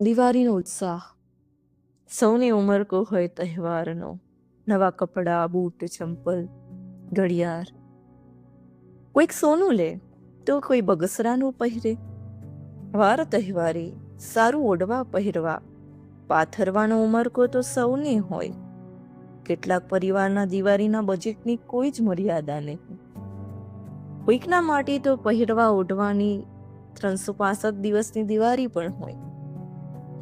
દિવાળીનો ઉત્સાહ. સૌની ઉમરકો હોય તહેવારનો. નવા કપડાં, બૂટ, ચંપલ, ઘડિયાળ. કોઈક સોનું લે, તો કોઈ બગસરાનું પહેરે. વાર તહેવારે, સારું ઓઢવા, પહેરવા. પાથરવાનો ઉમરકો તો સૌને હોય. કેટલાક પરિવારના દિવાળીના બજેટની કોઈ જ મર્યાદા નહીં. કોઈકના માટે તો પહેરવા, ઓઢવાની ત્રણસો પાસઠ દિવસની દિવાળી પણ હોય.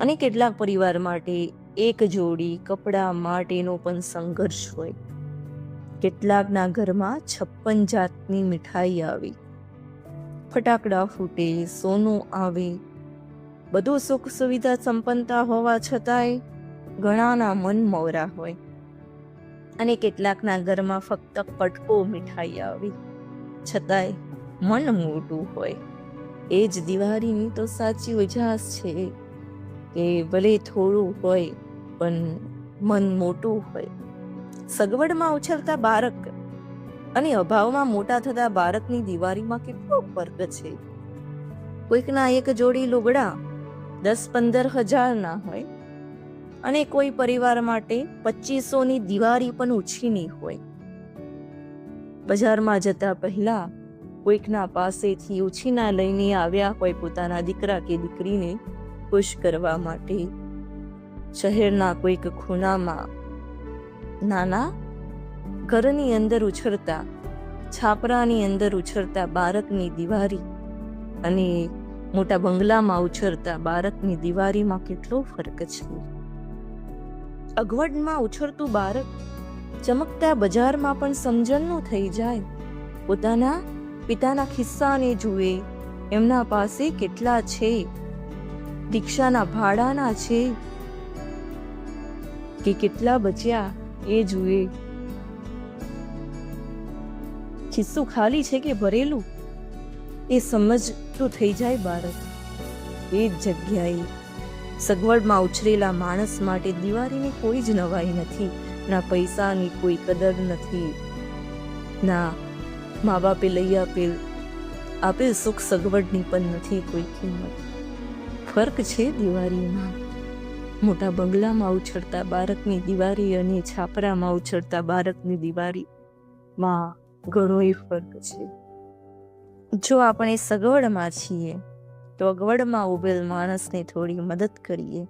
અને કેટલાક પરિવાર માટે એક જોડી કપડાં માટેનો પણ સંઘર્ષ હોય. કેટલાકના ઘરમાં છપ્પન જાતની મીઠાઈ આવી. ફટાકડા ફૂટે, સોનું આવે. બધું સુખ સુવિધા સંપન્નતા હોવા છતાંય ઘણાના મન મોરા હોય. અને કેટલાકના ઘરમાં ફક્ત કટકો મીઠાઈ આવી. છતાંય મન મોટું હોય. એ જ દિવાળીની તો સાચી ઉજાસ છે. કે ભલે થોડું હોય, પણ મન મોટું હોય. સગવડમાં ઉછળતા બાળક અને અભાવમાં મોટા થતા બાળકની દિવાળીમાં કેટલો ફર્ક છે? કોઈકના એક જોડી લુગડા દસ પંદર હજારના હોય અને કોઈ પરિવાર માટે પચીસોની દિવાળી પણ ઓછીની હોય. બજારમાં જતા પહેલા કોઈકના પાસેથી ઉછીના લઈને આવ્યા હોય પોતાના દીકરા કે દીકરીને ખુશ કરવા માટે શહેરના કોઈક ખૂણામાં નાના ઘરની અંદર ઉછળતા, છાપરાની અંદર ઉછળતા બાળકની દિવારી અને મોટા બંગલામાં ઉછળતા બાળકની દિવાળીમાં કેટલો ફરક છે? અગવડમાં ઉછળતું બાળક ચમકતા બજારમાં પણ સમજણનું થઈ જાય. પોતાના પિતાના ખિસ્સાને જુએ, એમના પાસે કેટલા છે? દીક્ષાના ભાડાના છે કે કેટલા બચ્યા એ જુએ. ખિસ્સું ખાલી છે કે ભરેલું? એ સમજતું થઈ જાય બાળક. એ જ જગ્યાએ સગવડમાં ઉછરેલા માણસ માટે દિવાળીની કોઈ જ નવાઈ નથી, ના પૈસાની કોઈ કદર નથી, ના મા બાપે લઈ આપેલ આપેલ સુખ સગવડની પણ નથી કોઈ કિંમત. ફર્ક છે દિવાળીમાં? મોટા બંગલામાં ઉછળતા બાળકની દિવાળી અને છાપરામાં ઉછળતા બાળકની દિવાળીમાં ઘણો ફર્ક છે. જો આપણે સગવડમાં છીએ, તો અગવડમાં ઉભેલ માણસને થોડી મદદ કરીએ.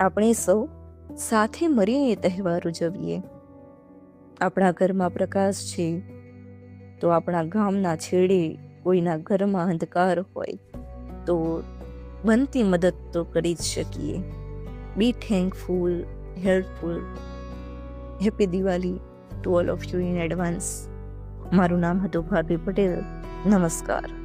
આપણે સૌ સાથે મળીને તહેવાર ઉજવીએ. આપણા ઘરમાં પ્રકાશ છે, તો આપણા ગામના છેડે કોઈના ઘરમાં અંધકાર હોય, તો બનતી મદદ તો કરી જ શકીએ. Be thankful helpful happy Diwali to all of you in advance મારું નામ હતું ભાભી પટેલ. નમસ્કાર.